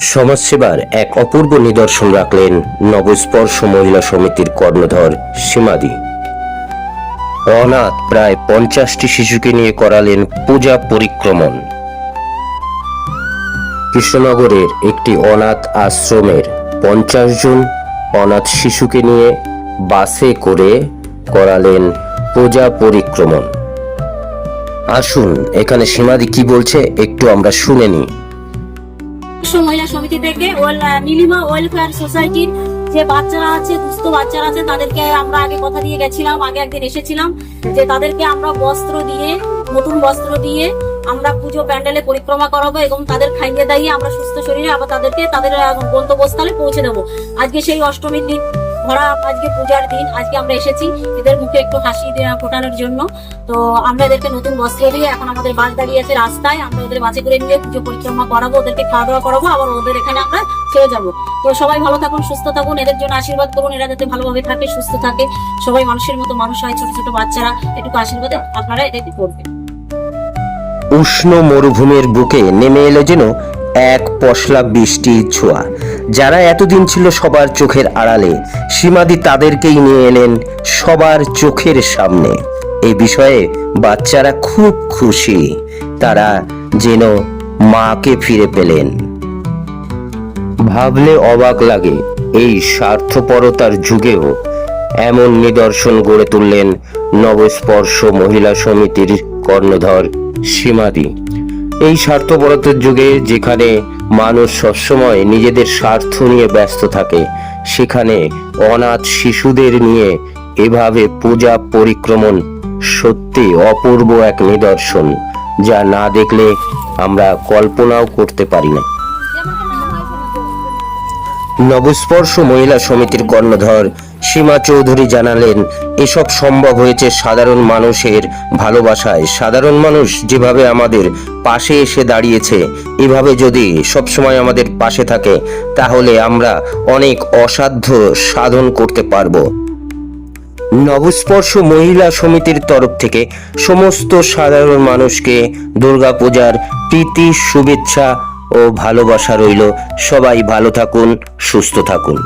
সমাজসেবার এক অপূর্ব নিদর্শন রাখলেন নবস্পর্শ মহিলা সমিতির কর্ণধর সীমাদি। অনাথ প্রায় পঞ্চাশটি শিশুকে নিয়ে করালেন পূজা পরিক্রমণ। কৃষ্ণনগরের একটি অনাথ আশ্রমের পঞ্চাশ জন অনাথ শিশুকে নিয়ে বাসে করে করালেন পূজা পরিক্রমণ। আসুন, এখানে সীমাদি কি বলছে একটু আমরা শুনে নিই। মহিলা সমিতি থেকে নীলিমা ওয়েলফেয়ার সোসাইটির যে বাচ্চারা আছে, দুস্থ বাচ্চারা আছে, তাদেরকে আমরা আগে কথা দিয়ে গেছিলাম, আগে একদিন এসেছিলাম যে তাদেরকে আমরা বস্ত্র দিয়ে, নতুন বস্ত্র দিয়ে আমরা পুজো প্যান্ডেলে পরিক্রমা করাবো এবং তাদের খাইয়ে দাইয়ে আমরা সুস্থ শরীরে আবার তাদেরকে, তাদের গন্তব্যস্থলে পৌঁছে দেবো। আজকে সেই অষ্টমীর দিন ভরা আজকে পূজার দিন, আজকে আমরা এসেছি এদের মুখে একটু হাসি দেওয়া ফোটানোর জন্য। তো আমরা এদেরকে নতুন বস্ত্র দিয়ে এখন আমাদের বাস দাঁড়িয়ে আছে রাস্তায়, আমরা ওদের বাসে করে নিয়ে পুজো পরিক্রমা করাবো, ওদেরকে খাওয়া দাওয়া করাবো, আবার ওদের এখানে আমরা ছেড়ে যাব। তো সবাই ভালো থাকুন, সুস্থ থাকুন, এদের জন্য আশীর্বাদ করুন, এরা যাতে ভালোভাবে থাকে, সুস্থ থাকে। সবাই মানুষের মতো মানুষ হয়, ছোট ছোট বাচ্চারা, এটুকু আশীর্বাদে আপনারা এটাকে করবেন। উষ্ণ মরুভূমির বুকে নেমে এলো যেন এক পশলা বৃষ্টির ছোঁয়া। যারা এতদিন ছিল সবার চোখের আড়ালে, সীমাদি তাদেরকেই নিয়ে এলেন সবার চোখের সামনে। এই বিষয়ে বাচ্চারা খুব খুশি, তারা যেন মাকে ফিরে পেলেন। ভাবলে অবাক লাগে, এই স্বার্থপরতার যুগেও এমন নিদর্শন গড়ে তুললেন নবস্পর্শ মহিলা সমিতির কর্ণধর সীমাদি। এই স্বার্থপরতার যুগে যেখানে মানুষ সবসময় নিজেদের স্বার্থ নিয়ে ব্যস্ত থাকে। সেখানে অনাথ শিশুদের নিয়ে এভাবে পূজা পরিক্রমণ সত্যি অপূর্ব এক নিদর্শন, যা না দেখলে আমরা কল্পনাও করতে পারি না। নবস্পর্শ মহিলা সমিতির কর্ণধর সীমা চৌধুরী জানালেন, এসব সম্ভব হয়েছে সাধারণ মানুষের ভালোবাসায়। সাধারণ মানুষ যেভাবে আমাদের পাশে এসে দাঁড়িয়েছে, এভাবে যদি সবসময় আমাদের পাশে থাকে, তাহলে আমরা অনেক অসাধ্য সাধন করতে পারব। নবস্পর্শ মহিলা সমিতির তরফ থেকে সমস্ত সাধারণ মানুষকে দুর্গাপূজার প্রীতি, শুভেচ্ছা ও ভালোবাসা রইল। সবাই ভালো থাকুন, সুস্থ থাকুন।